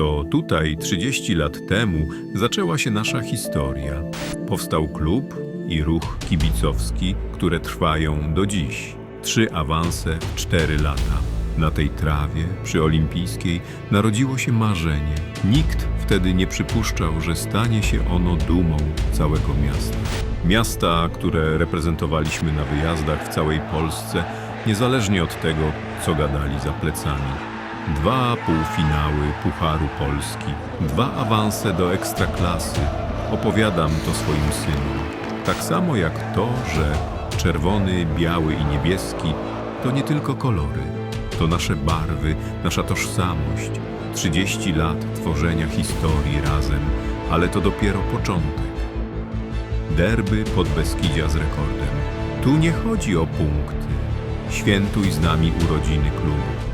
To tutaj 30 lat temu zaczęła się nasza historia. Powstał klub i ruch kibicowski, które trwają do dziś. Trzy awanse cztery lata. Na tej trawie, przy olimpijskiej, narodziło się marzenie. Nikt wtedy nie przypuszczał, że stanie się ono dumą całego miasta. Miasta, które reprezentowaliśmy na wyjazdach w całej Polsce, niezależnie od tego, co gadali za plecami. Dwa półfinały Pucharu Polski, dwa awanse do Ekstraklasy. Opowiadam to swoim synom. Tak samo jak to, że czerwony, biały i niebieski to nie tylko kolory, to nasze barwy, nasza tożsamość. 30 lat tworzenia historii razem, ale to dopiero początek. Derby pod Beskidzia z rekordem. Tu nie chodzi o punkty. Świętuj z nami urodziny klubu.